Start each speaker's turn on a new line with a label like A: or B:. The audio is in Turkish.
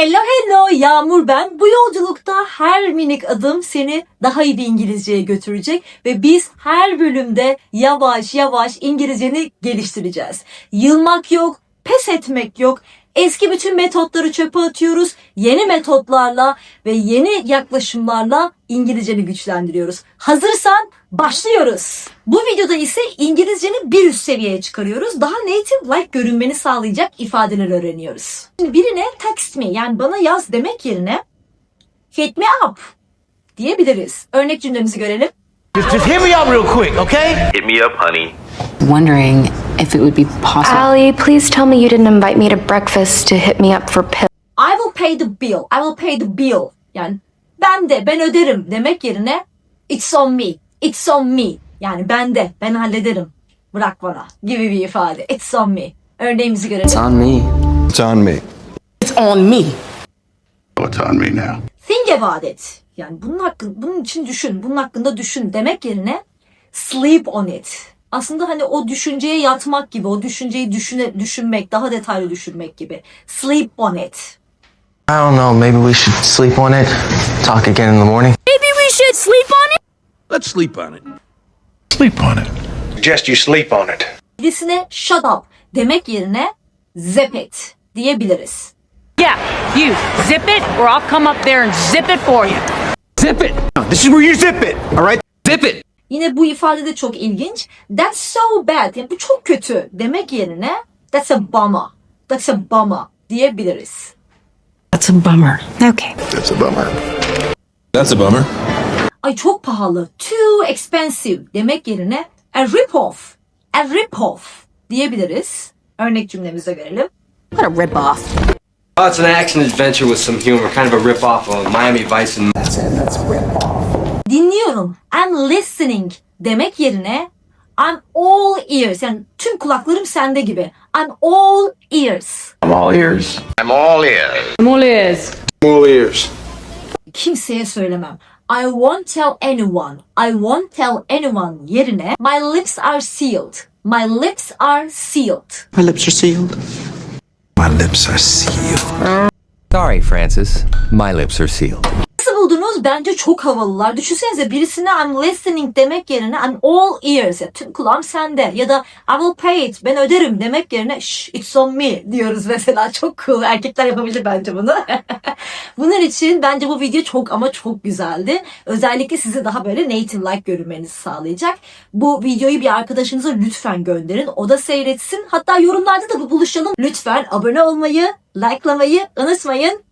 A: Hello hello Yağmur ben. Bu yolculukta her minik adım seni daha iyi bir İngilizceye götürecek ve biz her bölümde yavaş yavaş İngilizceni geliştireceğiz. Yılmak yok, pes etmek yok. Eski bütün metotları çöpe atıyoruz. Yeni metotlarla ve yeni yaklaşımlarla İngilizceni güçlendiriyoruz. Hazırsan başlıyoruz. Bu videoda ise İngilizceni bir üst seviyeye çıkarıyoruz. Daha native like görünmeni sağlayacak ifadeler öğreniyoruz. Şimdi birine text me yani bana yaz demek yerine hit me up diyebiliriz. Örnek cümlemizi görelim.
B: Just, just hit me up real quick, okay?
C: Hit me up, honey.
D: wondering if it would be possible.
E: Allie, please tell me you didn't invite me to breakfast to hit me up for pills.
A: I will pay the bill. I will pay the bill. Yani ben de ben öderim demek yerine it's on me. It's on me. Yani ben de ben hallederim. Bırak bana gibi bir ifade. It's on me. Örneğimizi görelim.
D: on me.
F: It's on me.
D: It's on me.
F: It's on me now.
A: Think about it. Yani bunun hakkında, bunun için düşün, bunun hakkında düşün demek yerine sleep on it. Aslında hani o düşünceye yatmak gibi, o düşünceyi düşüne, düşünmek, daha detaylı düşünmek gibi. Sleep on it.
G: I don't know. Maybe we should sleep on it. Talk again in the morning.
F: Let's sleep on it. Sleep on it.
B: Suggest you sleep on it.
A: Birisine shut up demek yerine zap it diyebiliriz.
H: Yeah, you zip it, or I'll come up there and zip it for you.
B: Zip it. This is where you zip it, all right? Zip it.
A: Yine bu ifade de çok ilginç. That's so bad. Yani bu çok kötü demek yerine that's a bummer. That's a bummer diyebiliriz.
D: That's a bummer.
E: Okay.
F: That's a bummer. That's a bummer.
A: Ay çok pahalı. Too expensive demek yerine a rip off. A rip off diyebiliriz. Örnek cümlemize görelim.
D: What a rip off.
I: Oh, it's an action adventure with some humor, kind of a rip-off of Miami Vice and
A: Dinliyorum. I'm listening demek yerine I'm all ears. Yani tüm kulaklarım sende gibi. I'm all ears.
G: I'm all ears.
C: I'm all ears.
B: All ears.
A: kimseye söylemem. I won't tell anyone. I won't tell anyone yerine my lips are sealed. My lips are sealed.
D: My lips are sealed.
F: My lips are sealed.
J: Sorry, Francis. My lips are sealed.
A: Bence çok havalılar. Düşünsenize birisine I'm listening demek yerine I'm all ears. Ya, tüm kulağım sende. Ya da I will pay it. Ben öderim demek yerine Shh, it's on me diyoruz mesela. Çok cool. Erkekler yapabilir bence bunu. Bunun için bence bu video çok ama çok güzeldi. Özellikle sizi daha böyle native like görünmenizi sağlayacak. Bu videoyu bir arkadaşınıza lütfen gönderin. O da seyretsin. Hatta yorumlarda da buluşalım. Lütfen abone olmayı, likelamayı unutmayın.